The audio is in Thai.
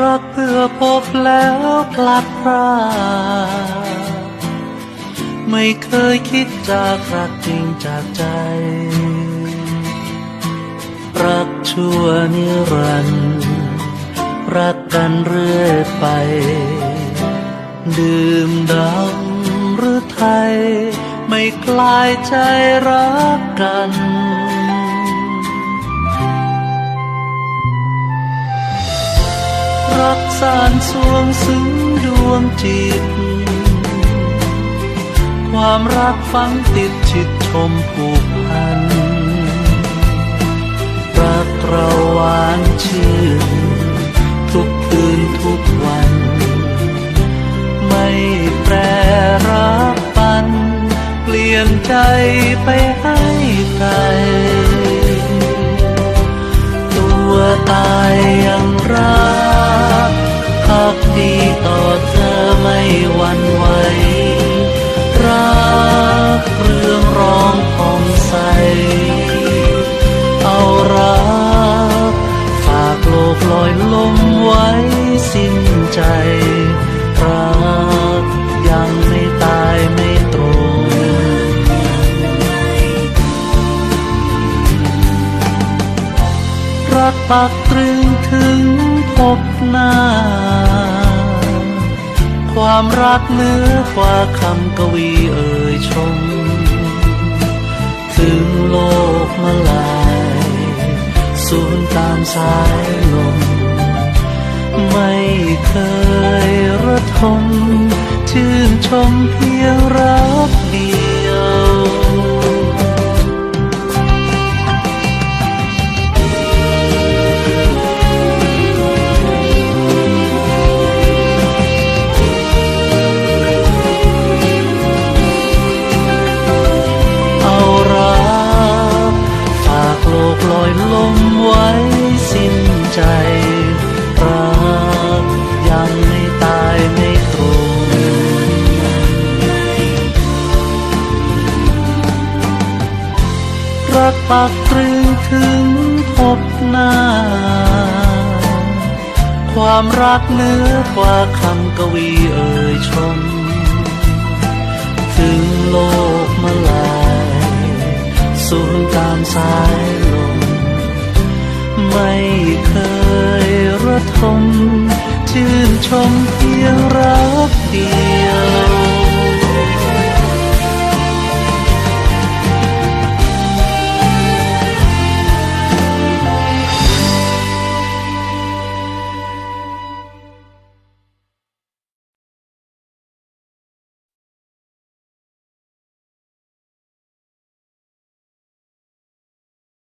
รักเพื่อพบแล้วพลัดพรากไม่เคยคิดจากรักจริงจากใจ รักชั่วนิรันดร์รักกันเรื่อยไป ดื่มดำหรือไทย ไม่คลายใจรักกัน สานสวงซึ้งดวงจิต ความรักฝังติดชิดชมผูกพัน รักเราหวานชื่น ทุกคืนทุกวัน ไม่แปรรักปัน เปลี่ยนใจไปให้ใครตัวตายยังรัก กลอยลมไว้สิ้นใจรักยังไม่ตายไม่ตรง รักปักตรึงถึงพบหน้า ความรักเหนือกว่าคำกวีเอ่ยชม ถึงโลกมาลาย ตามสายลม ไม่เคยระทมชื่นชมเพียงรักเดียว รักปักตรึงถึงพบหน้า ความรักเหนือกว่าคำกวีเอ่ยชม ถึงโลกมาลายสูญตามสายลม ไม่เคยระทมชื่นชมเพียงรักเดียว